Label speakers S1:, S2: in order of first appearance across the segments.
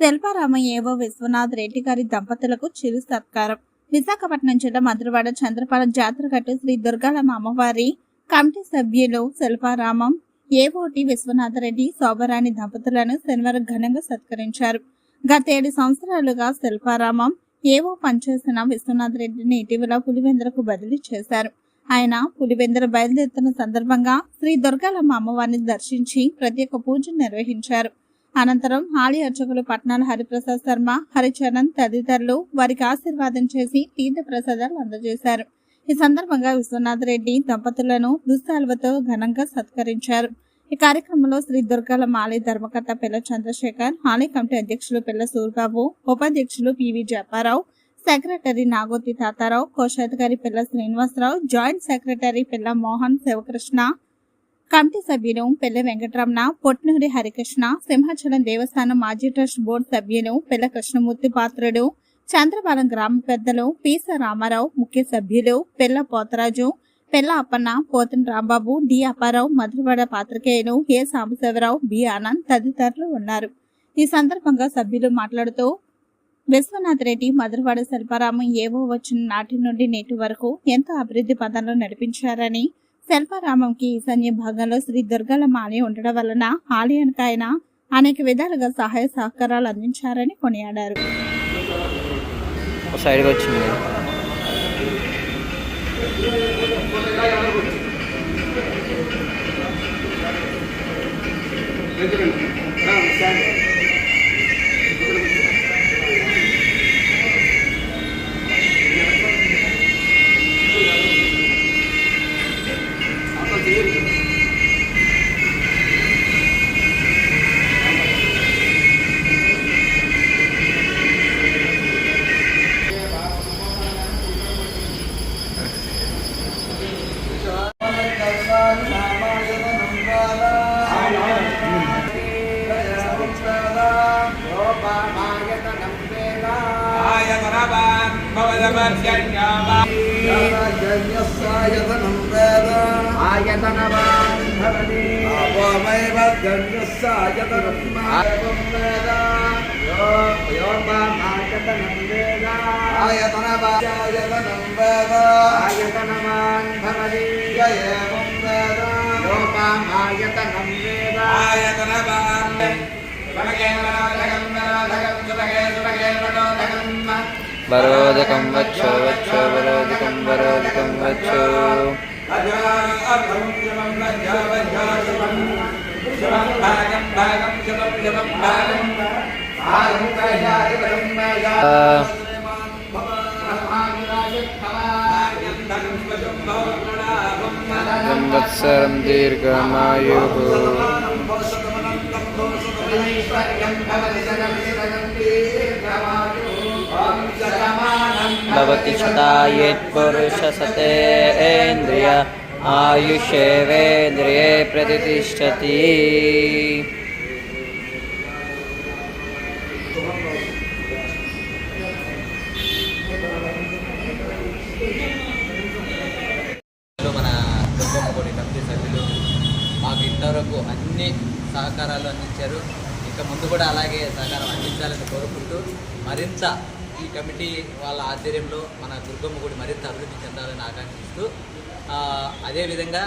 S1: శిల్పారామ ఏవో విశ్వనాథ్ రెడ్డి గారి దంపతులకు చిరు సత్కారం. విశాఖపట్నం జిల్లా మధురవాడ చంద్రపాలెం జాతరగట్టు శ్రీ దుర్గాలమ్మ అమ్మవారి కమిటీ సభ్యులు శిల్పారామం ఏవోటి విశ్వనాథరెడ్డి శోభరాణి దంపతులను శనివారం ఘనంగా సత్కరించారు. గత ఏడు సంవత్సరాలుగా శిల్పారామం ఏవో పనిచేసిన విశ్వనాథ్ రెడ్డిని ఇటీవల పులివెందులకు బదిలీ చేశారు. ఆయన పులివెందుల బయలుదేరుతున్న సందర్భంగా శ్రీ దుర్గాలమ్మ అమ్మవారిని దర్శించి ప్రత్యేక పూజ నిర్వహించారు. అనంతరం ఆలయ అర్చకులు పట్నాల హరిప్రసాద్ శర్మ హరిచరణ్ తదితరులు వారికి ఆశీర్వాదం చేసి తీర్థ ప్రసాదాలు అందజేశారు. ఈ సందర్భంగా విశ్వనాథ్ రెడ్డి దంపతులను దుస్సాల్వతో ఘనంగా సత్కరించారు. ఈ కార్యక్రమంలో శ్రీ దుర్గల ఆలయ ధర్మకర్త పిల్ల చంద్రశేఖర్ ఆలయ కమిటీ అధ్యక్షులు పిల్ల సూర్బాబు ఉపాధ్యక్షులు పివి జపారావు సెక్రటరీ నాగోతి తాతారావు కోశాధికారి పిల్ల శ్రీనివాసరావు జాయింట్ సెక్రటరీ పిల్ల మోహన్ శివకృష్ణ కమిటీ సభ్యులు పిల్ల వెంకటరమణ పొట్నూరి హరికృష్ణ సింహాచలం దేవస్థానం మాజీ ట్రస్ట్ బోర్డు సభ్యులు పెళ్ళ కృష్ణమూర్తి పాత్రుడు చంద్రపాలెం గ్రామ పెద్దలు పీస రామారావు ముఖ్య సభ్యులు పెళ్ళ పోతరాజు పెళ్ళ అప్పన్న పోతన్ రాంబాబు డి అప్పారావు మధురవాడ పాత్రికేయులు ఏ సాంబశివరావు బి ఆనంద్ తదితరులు ఉన్నారు. ఈ సందర్భంగా సభ్యులు మాట్లాడుతూ విశ్వనాథ్ రెడ్డి మధురవాడ శిల్పారామం ఏవో వచ్చిన నాటి నుండి నేటి వరకు ఎంతో అభివృద్ధి పదంలో నడిపించారని శిల్పారామంకి ఈశాన్య భాగంలో శ్రీ దుర్గలమ్మ ఆలయం ఉండడం వలన ఆలయానికి ఆయన అనేక విధాలుగా సహాయ సహకారాలు అందించారని కొనియాడారు.
S2: ఒక సైడ్కి వచ్చింది
S3: ఆయతనవాన్ భవదమర్యన్యావాన్
S4: జన్యస్సాయతనం వేద
S3: ఆయతనవాన్ భవతి.
S4: అపోమైవ జన్యస్సాయతనం వేద
S3: యోపామాయతనం వేద
S4: ఆయతనవాయతనం వేద
S3: ఆయతనవాన్ భవతి.
S4: ఏవం వేద
S3: యోపామాయతనం
S2: వరోదకం వచ్చో వచ్చో వరోదకం వరోదకం వచ్చో. ఆ, సంవత్సరం దీర్ఘమాయు భవతి శతాయేత్ పురుష సతేంద్రియ ఆయుషేవేంద్రియే ప్రతిష్టతి
S5: ఇంతవరకు అన్ని సహకారాలు అందించారు. ఇంకా ముందు కూడా అలాగే సహకారం అందించాలని కోరుకుంటూ మరింత ఈ కమిటీ వాళ్ళ ఆధ్వర్యంలో మన దుర్గమ్మ గుడి మరింత అభివృద్ధి చెందాలని ఆకాంక్షిస్తూ అదేవిధంగా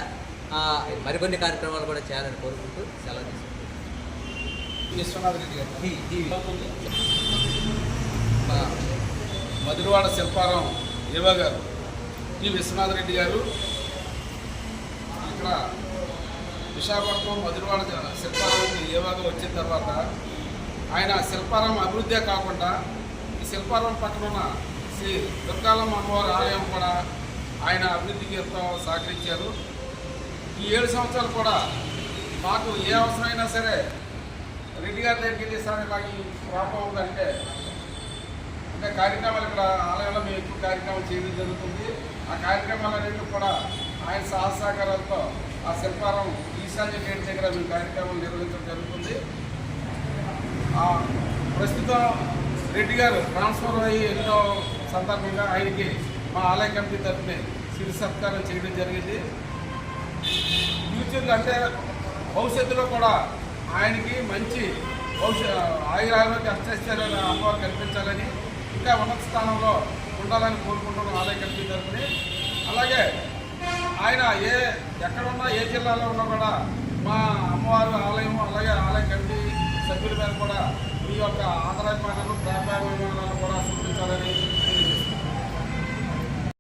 S5: మరికొన్ని కార్యక్రమాలు కూడా చేయాలని కోరుకుంటూ సెలవు తీసుకుంటాం
S6: విశ్వనాథ్ రెడ్డి గారు. మా మధురవాడ శిల్పారావు ఏవా గారు. ఈ విశ్వనాథ్ రెడ్డి గారు ఇక్కడ విశాఖపట్నం మధురవాడ శిల్పారావుకి ఏవాగా వచ్చిన తర్వాత ఆయన శిల్పారావం అభివృద్ధే కాకుండా శిల్పారం పక్కన ఉన్న శ్రీ దుర్గాలమ్మ అమ్మవారి ఆలయం కూడా ఆయన అభివృద్ధికి ఎంతో సహకరించారు. ఈ ఏడు సంవత్సరాలు కూడా మాకు ఏ అవసరమైనా సరే రెడ్డి గారి దగ్గరికి వెళ్ళి సార్ నాకు ఈ ప్రాబ్లం ఉందంటే అంటే కార్యక్రమాలు ఇక్కడ ఆలయంలో మేము ఎక్కువ కార్యక్రమాలు చేయడం జరుగుతుంది. ఆ కార్యక్రమాలన్నింటినీ కూడా ఆయన సహసహకారాలతో ఆ శిల్పారం ఈశాన్య గేట్ దగ్గర మేము కార్యక్రమాలు నిర్వహించడం జరుగుతుంది. ప్రస్తుతం రెడ్డి గారు ట్రాన్స్ఫర్ అయ్యి ఎన్నో సందర్భంగా ఆయనకి మా ఆలయ కమిటీ తరఫున సిరి సత్కారం చేయడం జరిగింది. ఫ్యూచర్లో అంటే భవిష్యత్తులో కూడా ఆయనకి మంచి భవిష్య ఆయురారోగ్య అష్టైశ్వర్యాలు అమ్మవారు కల్పించాలని ఇంకా ఉన్నత స్థానంలో ఉండాలని కోరుకుంటున్నాం ఆలయ కమిటీ తరఫుని. అలాగే ఆయన ఏ ఎక్కడున్నా ఏ జిల్లాలో ఉన్నా కూడా మా అమ్మవారు ఆలయం అలాగే ఆలయ కమిటీ సభ్యుల మీద కూడా మీ యొక్క ఆదరాభిమానాలు ప్రేమాభిమానాలు కూడా చూపించాలని